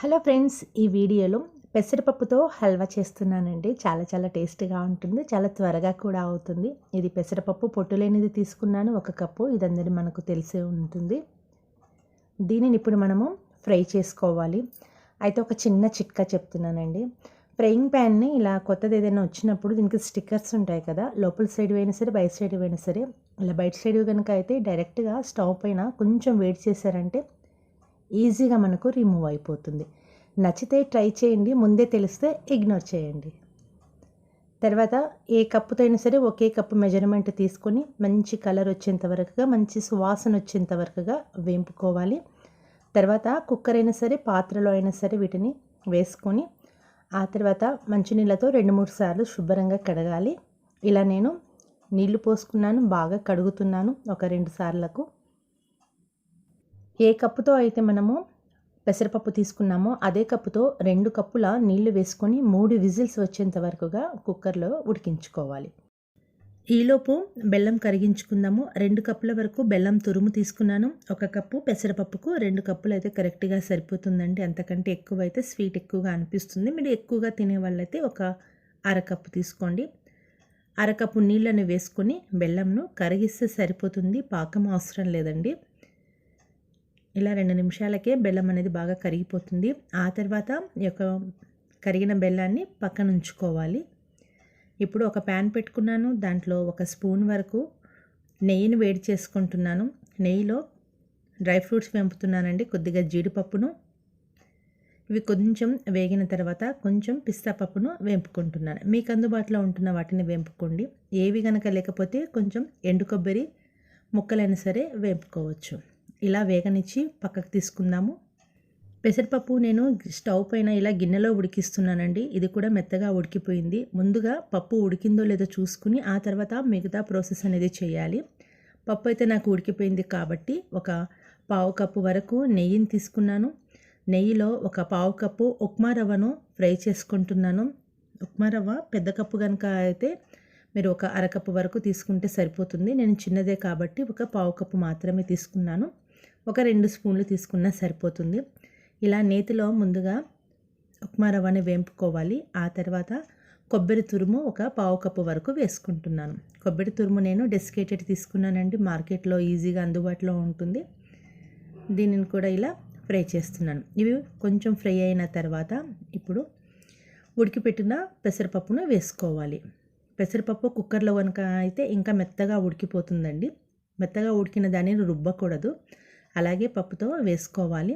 Hello friends ఈ వీడియోలో పెసరపప్పుతో హల్వా చేస్తున్నానండి. చాలా చాలా టేస్టీగా ఉంటుంది చాలా త్వరగా కూడా అవుతుంది. ఇది పెసరపప్పు పొట్టు లేనిది తీసుకున్నాను ఒక కప్పు. ఇదందరి మనకు తెలిసే ఉంటుంది. దీనిని ఇప్పుడు మనము ఫ్రై చేసుకోవాలి. అయితే ఒక చిన్న చిట్కా చెప్తున్నానండి. ఫ్రైయింగ్ ప్యాన్ని ఇలా కొత్తది ఏదైనా వచ్చినప్పుడు దీనికి స్టిక్కర్స్ ఉంటాయి కదా లోపల సైడ్ అయినా సరే బయట సైడ్ అయినా సరే ఇలా బయట సైడ్ కనుక అయితే డైరెక్ట్గా స్టవ్ పైన కొంచెం వేడి చేశారంటే ఈజీగా మనకు రిమూవ్ అయిపోతుంది. నచ్చితే ట్రై చేయండి ముందే తెలిస్తే ఇగ్నోర్ చేయండి. తర్వాత ఏ కప్పుతో అయినా సరే ఒకే కప్పు మెజర్మెంట్ తీసుకొని మంచి కలర్ వచ్చేంత వరకుగా మంచి సువాసన వచ్చేంత వరకుగా వేంపుకోవాలి. తర్వాత కుక్కర్ అయినా సరే పాత్రలో అయినా సరే వీటిని వేసుకొని ఆ తర్వాత మంచినీళ్ళతో రెండు మూడు సార్లు శుభ్రంగా కడగాలి. ఇలా నేను నీళ్ళు పోసుకున్నాను బాగా కడుగుతున్నాను ఒక రెండు సార్లకు. ఏ కప్పుతో అయితే మనము పెసరపప్పు తీసుకున్నామో అదే కప్పుతో రెండు కప్పుల నీళ్ళు వేసుకొని మూడు విజిల్స్ వచ్చేంత వరకుగా కుక్కర్లో ఉడికించుకోవాలి. ఈలోపు బెల్లం కరిగించుకుందాము. రెండు కప్పుల వరకు బెల్లం తురుము తీసుకున్నాను. ఒక కప్పు పెసరపప్పుకు రెండు కప్పులు అయితే కరెక్ట్గా సరిపోతుందండి. అంతకంటే ఎక్కువ అయితే స్వీట్ ఎక్కువగా అనిపిస్తుంది. మీరు ఎక్కువగా తినే వాళ్ళైతే ఒక అరకప్పు తీసుకోండి. అరకప్పు నీళ్ళను వేసుకొని బెల్లంను కరిగిస్తే సరిపోతుంది. పాకం అవసరం లేదండి. ఇలా రెండు నిమిషాలకే బెల్లం అనేది బాగా కరిగిపోతుంది. ఆ తర్వాత ఈ యొక్క కరిగిన బెల్లాన్ని పక్కన ఉంచుకోవాలి. ఇప్పుడు ఒక ప్యాన్ పెట్టుకున్నాను. దాంట్లో ఒక స్పూన్ వరకు నెయ్యిని వేడి చేసుకుంటున్నాను. నెయ్యిలో డ్రై ఫ్రూట్స్ వెంపుతున్నానండి. కొద్దిగా జీడిపప్పును. ఇవి కొంచెం వేగిన తర్వాత కొంచెం పిస్తా పప్పును వేపుకుంటున్నాను. మీకు అందుబాటులో ఉంటున్న వాటిని వేపుకోండి. ఏవి కనుక లేకపోతే కొంచెం ఎండు కొబ్బరి ముక్కలైనా సరే వేపుకోవచ్చు. ఇలా వేగనిచ్చి పక్కకు తీసుకుందాము. పెసరపప్పు నేను స్టవ్ పైన ఇలా గిన్నెలో ఉడికిస్తున్నానండి. ఇది కూడా మెత్తగా ఉడికిపోయింది. ముందుగా పప్పు ఉడికిందో లేదో చూసుకుని ఆ తర్వాత మిగతా ప్రాసెస్ అనేది చేయాలి. పప్పు అయితే నాకు ఉడికిపోయింది కాబట్టి ఒక పావు కప్పు వరకు నెయ్యిని తీసుకున్నాను. నెయ్యిలో ఒక పావు కప్పు ఉప్మా రవ్వను ఫ్రై చేసుకుంటున్నాను. ఉప్మా రవ్వ పెద్ద కప్పు కనుక అయితే మీరు ఒక అరకప్పు వరకు తీసుకుంటే సరిపోతుంది. నేను చిన్నదే కాబట్టి ఒక పావు కప్పు మాత్రమే తీసుకున్నాను. ఒక రెండు స్పూన్లు తీసుకున్నా సరిపోతుంది. ఇలా నేతిలో ముందుగా ఉప్మా రవ్వని వేంపుకోవాలి. ఆ తర్వాత కొబ్బరి తురుము ఒక పావు కప్పు వరకు వేసుకుంటున్నాను. కొబ్బరి తురుము నేను డెసికేటెడ్ తీసుకున్నానండి. మార్కెట్లో ఈజీగా అందుబాటులో ఉంటుంది. దీనిని కూడా ఇలా ఫ్రై చేస్తున్నాను. ఇవి కొంచెం ఫ్రై అయిన తర్వాత ఇప్పుడు ఉడికిపెట్టిన పెసరపప్పును వేసుకోవాలి. పెసరపప్పు కుక్కర్లో కనుక అయితే ఇంకా మెత్తగా ఉడికిపోతుందండి. మెత్తగా ఉడికిన దానిని రుబ్బకూడదు. అలాగే పప్పుతో వేసుకోవాలి.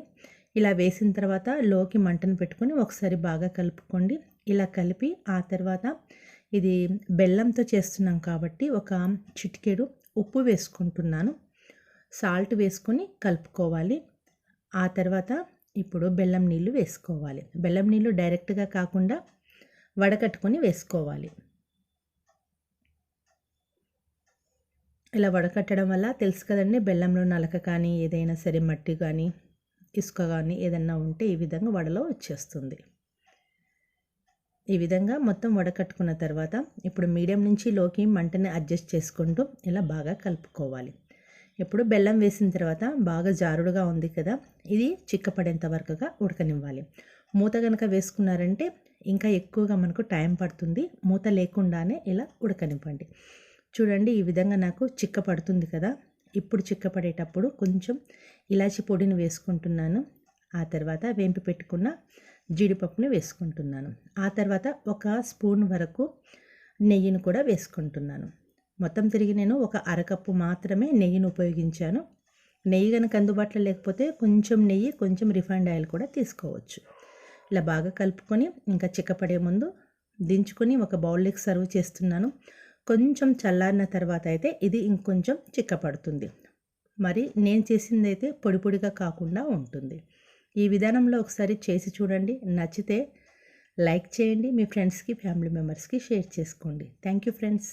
ఇలా వేసిన తర్వాత లోకి మంటను పెట్టుకొని ఒకసారి బాగా కలుపుకోండి. ఇలా కలిపి ఆ తర్వాత ఇది బెల్లంతో చేస్తున్నాం కాబట్టి ఒక చిటికెడు ఉప్పు వేసుకుంటున్నాను. సాల్ట్ వేసుకొని కలుపుకోవాలి. ఆ తర్వాత ఇప్పుడు బెల్లం నీళ్ళు వేసుకోవాలి. బెల్లం నీళ్ళు డైరెక్ట్గా కాకుండా వడకట్టుకొని వేసుకోవాలి. ఇలా వడకట్టడం వల్ల తెలుసు కదండి బెల్లంలో నలక కానీ ఏదైనా సరే మట్టి కానీ ఇసుక కానీ ఏదన్నా ఉంటే ఈ విధంగా వడలో వచ్చేస్తుంది. ఈ విధంగా మొత్తం వడకట్టుకున్న తర్వాత ఇప్పుడు మీడియం నుంచి లోకి మంటని అడ్జస్ట్ చేసుకుంటూ ఇలా బాగా కలుపుకోవాలి. ఇప్పుడు బెల్లం వేసిన తర్వాత బాగా జారుడుగా ఉంది కదా ఇది చిక్కపడేంత వరకుగా ఉడకనివ్వాలి. మూత కనుక వేసుకున్నారంటే ఇంకా ఎక్కువగా మనకు టైం పడుతుంది మూత లేకుండానే ఇలా ఉడకనివ్వండి. చూడండి ఈ విధంగా నాకు చిక్క పడుతుంది కదా. ఇప్పుడు చిక్క పడేటప్పుడు కొంచెం ఇలాచి పొడిని వేసుకుంటున్నాను. ఆ తర్వాత వేంపి పెట్టుకున్న జీడిపప్పుని వేసుకుంటున్నాను. ఆ తర్వాత ఒక స్పూన్ వరకు నెయ్యిని కూడా వేసుకుంటున్నాను. మొత్తం తిరిగి నేను ఒక అరకప్పు మాత్రమే నెయ్యిని ఉపయోగించాను. నెయ్యి కనుక అందుబాటులో లేకపోతే కొంచెం నెయ్యి కొంచెం రిఫైండ్ ఆయిల్ కూడా తీసుకోవచ్చు. ఇలా బాగా కలుపుకొని ఇంకా చిక్కపడే ముందు దించుకొని ఒక బౌల్లోకి సర్వ్ చేస్తున్నాను. కొంచెం చల్లారిన తర్వాత అయితే ఇది ఇంకొంచెం చిక్కపడుతుంది. మరి నేను చేసింది అయితే పొడి పొడిగా కాకుండా ఉంటుంది. ఈ విధానంలో ఒకసారి చేసి చూడండి. నచ్చితే లైక్ చేయండి. మీ ఫ్రెండ్స్కి ఫ్యామిలీ మెంబర్స్కి షేర్ చేసుకోండి. Thank you friends.